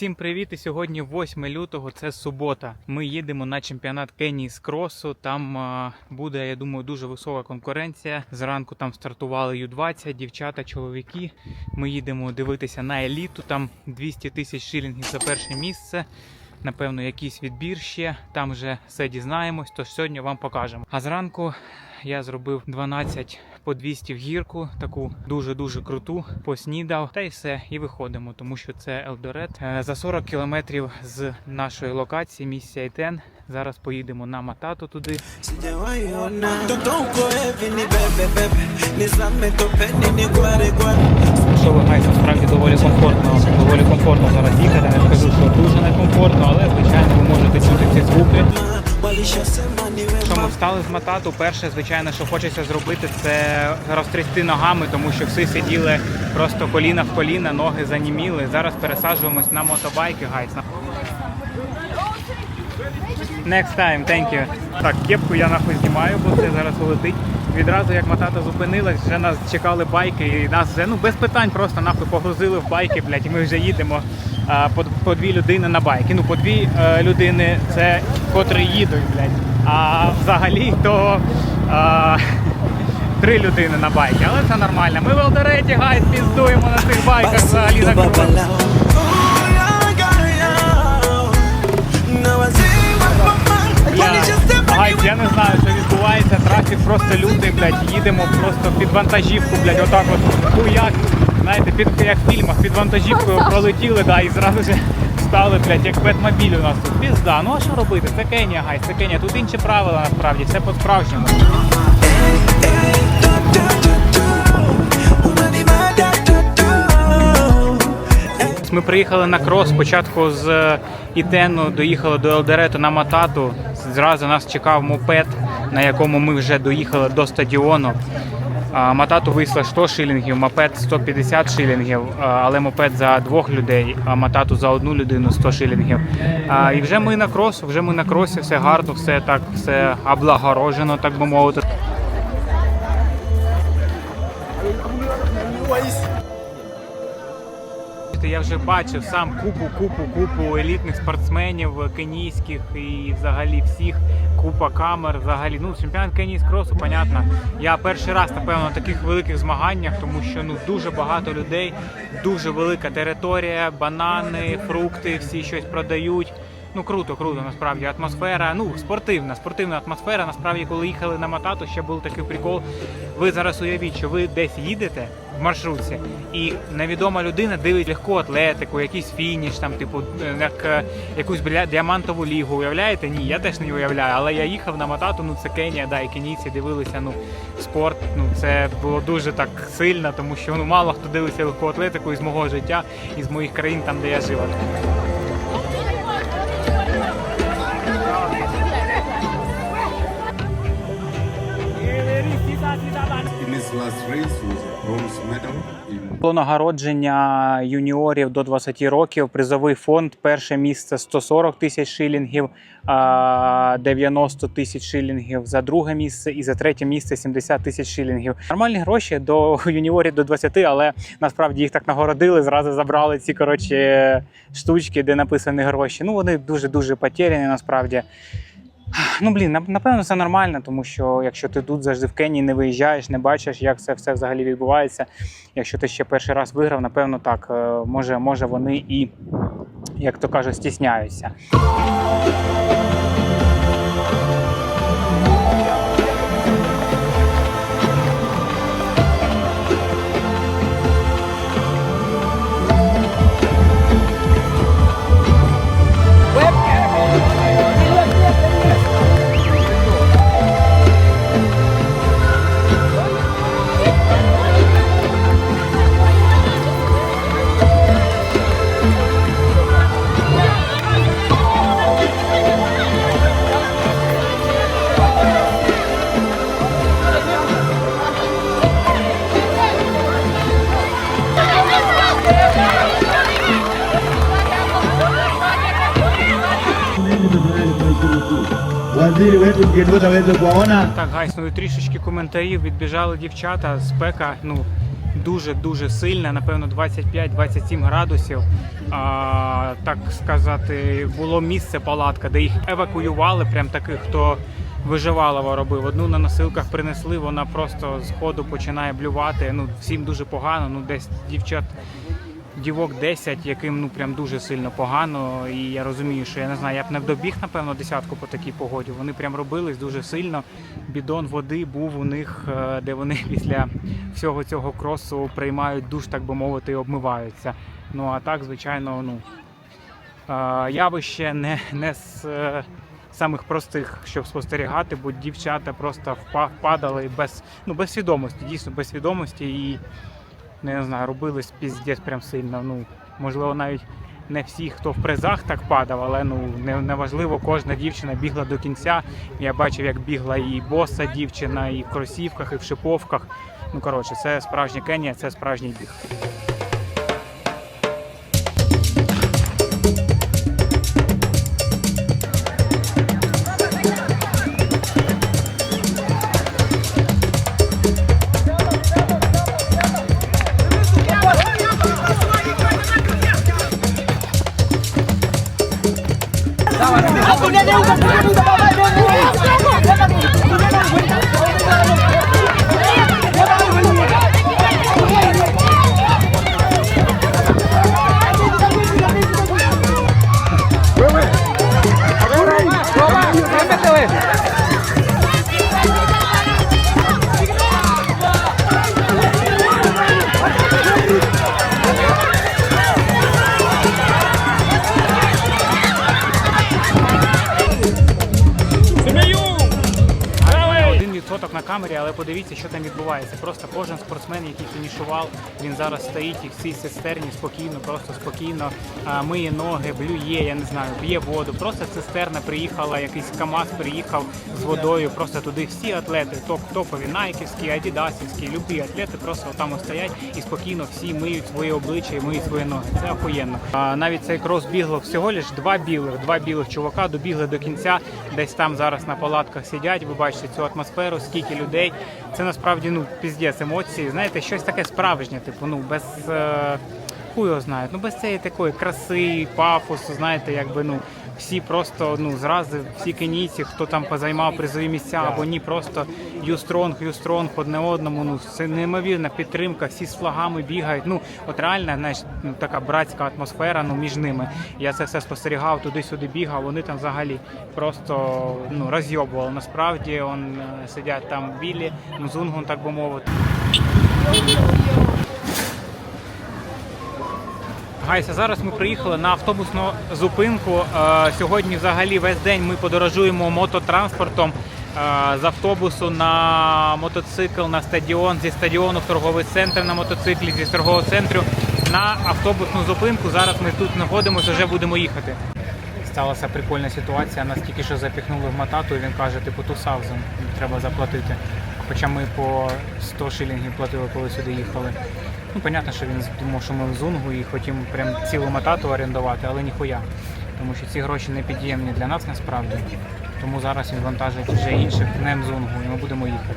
Всім привіт! І сьогодні 8 лютого, це субота. Ми їдемо на чемпіонат Кенії з кросу. Там а, буде, я думаю, дуже висока конкуренція. Зранку там стартували Ю-20, дівчата, чоловіки. Ми їдемо дивитися на еліту. Там 200 тисяч шилінгів за перше місце. Напевно, якийсь відбір ще. Там вже все дізнаємось. Тож сьогодні вам покажемо. А зранку я зробив 12 по 200 в гірку, таку дуже-дуже круту, поснідав, та й все, і виходимо, тому що це Елдорет. Е, За 40 кілометрів з нашої локації, місця Ітен. Зараз поїдемо на Матату туди. Що ви гайс, насправді доволі комфортно, доволі комфортно зараз їхати. Не скажу, що дуже некомфортно, але звичайно ви можете чути ці звуки. Що ми встали з матату, перше, звичайно, що хочеться зробити, це розтрясти ногами, тому що всі сиділи просто коліна в коліна, ноги заніміли. Зараз пересаджуємось на мотобайки, гайс. Next time, thank you. Так, кепку я нахуй знімаю, бо це зараз улетить. Відразу як матата зупинилась, вже нас чекали байки, і нас вже ну без питань просто нахуй погрузили в байки, блядь, і ми вже їдемо а, по, по дві людини на байки. Ну, по дві е, людини це котрі їдуть, блядь. А взагалі то а, три людини на байки, але це нормально. Ми в Елдореті, гайс, піздуємо на цих байках взагалі Я, walishasema гайс, я не знаю, що відбувається. Трафік просто лютий, блядь. Їдемо просто під вантажівку, блядь, отак от хуяк. Знаєте, під як в фільмах, під вантажівкою пролетіли, да, і зразу ж стали, блядь, як Бетмобіль у нас тут. Пізда. Ну а що робити? Це Кенія, гайс, це Кенія. Тут інші правила насправді, все по-справжньому. Ми приїхали на крос спочатку з Ітену, доїхали до Елдорету на Матату. Зразу нас чекав мопед, на якому ми вже доїхали до стадіону. Матату вийшло 100 шилінгів, мопед 150 шилінгів, але мопед за двох людей, а матату за одну людину 100 шилінгів. І вже ми на кросу, вже ми на кросі, все гарно, все так, все облагорожено, так би мовити. Я вже бачив сам купу, купу, купу елітних спортсменів кенійських і взагалі всіх. Купа камер, взагалі. Ну, чемпіонат Кенії з кросу, понятно. Я перший раз, напевно, на таких великих змаганнях, тому що ну дуже багато людей, дуже велика територія, банани, фрукти, всі щось продають. Ну круто, круто, насправді атмосфера. Ну спортивна, спортивна атмосфера. Насправді, коли їхали на Матату, ще був такий прикол. Ви зараз уявіть, що ви десь їдете в маршрутці, і невідома людина дивить легку атлетику, якийсь фініш, там, типу, як е, якусь діамантову лігу. Уявляєте? Ні, я теж не уявляю. Але я їхав на Матату, ну це Кенія, да, і кенійці дивилися. Ну спорт. Ну це було дуже так сильно, тому що ну мало хто дивиться легку атлетику із мого життя, із моїх країн, там де я жив. Було нагородження юніорів до 20 років. Призовий фонд. Перше місце 140 тисяч шилінгів, а, 90 тисяч шилінгів за друге місце і за третє місце 70 тисяч шилінгів. Нормальні гроші до юніорів до 20, але насправді їх так нагородили. Зразу забрали ці коротше штучки, де написані гроші. Ну вони дуже дуже потеряні насправді. Ну блін, нап- напевно, це нормально, тому що якщо ти тут завжди в Кенії не виїжджаєш, не бачиш, як це все взагалі відбувається. Якщо ти ще перший раз виграв, напевно, так е, може, може вони і, як то кажуть, стісняються. Wetu mgeni wetu aweze kuwaona. Так, гайс, ну трішечки коментарів відбіжали дівчата. Спека, ну дуже-дуже сильна, напевно, 25-27 градусів. А, так сказати, було місце палатка, де їх евакуювали, прям таких, хто виживалово робив. Одну на носилках принесли, вона просто з ходу починає блювати. Ну, всім дуже погано. Ну, десь дівчат дівок 10, яким ну прям дуже сильно погано. І я розумію, що я не знаю, я б не добіг, напевно, десятку по такій погоді. Вони прям робились дуже сильно. Бідон води був у них, е, де вони після всього цього кросу приймають душ, так би мовити, і обмиваються. Ну а так, звичайно, ну е, явище не, не з е, самих простих, щоб спостерігати, бо дівчата просто впа- впадали без, ну, без свідомості, дійсно без свідомості і не знаю, робились піздець прям сильно. Ну, можливо, навіть не всі, хто в призах так падав, але ну не, неважливо, кожна дівчина бігла до кінця. Я бачив, як бігла і боса дівчина, і в кросівках, і в шиповках. Ну коротше, це справжня Кенія, це справжній біг. Wait, wait. Камері, але подивіться, що там відбувається. Просто кожен спортсмен, який фінішував, він зараз стоїть і в цій цистерні спокійно, просто спокійно миє ноги, блює, я не знаю, п'є воду. Просто цистерна приїхала, якийсь КАМАЗ приїхав з водою. Просто туди всі атлети, топ топові, найківські, адідасівські, любі атлети просто там стоять і спокійно всі миють свої обличчя і миють свої ноги. Це охуєнно. А, навіть цей крос бігло всього лиш два білих, два білих чувака добігли до кінця. Десь там зараз на палатках сидять. Ви бачите цю атмосферу, скільки людей. Це насправді ну піздець емоції. Знаєте, щось таке справжнє, типу, ну без. Е... Хуй його знає, ну без цієї такої краси, пафосу, знаєте, якби ну всі просто ну зразу, всі кенійці, хто там позаймав призові місця або ні, просто юстронг, юстронг одне одному. Ну це неймовірна підтримка, всі з флагами бігають. Ну от реально, знаєш, ну така братська атмосфера ну між ними. Я це все спостерігав, туди-сюди бігав. Вони там взагалі просто ну розйобували. Насправді он е, сидять там білі, мзунгун, так би мовити. Гайся, зараз ми приїхали на автобусну зупинку. Е, Сьогодні взагалі весь день ми подорожуємо мототранспортом е, з автобусу на мотоцикл на стадіон, зі стадіону в торговий центр на мотоциклі, зі торгового центру на автобусну зупинку. Зараз ми тут знаходимося, вже будемо їхати. Сталася прикольна ситуація. Нас тільки що запіхнули в матату, і він каже, типу, ту саузен треба заплатити. Хоча ми по 100 шилінгів платили, коли сюди їхали. Ну, понятно, що він думав, що ми в Зунгу і хотів прям цілу матату орендувати, але ніхуя. Тому що ці гроші не під'ємні для нас насправді. Тому зараз він вантажить вже інших, не Мзунгу, і ми будемо їхати.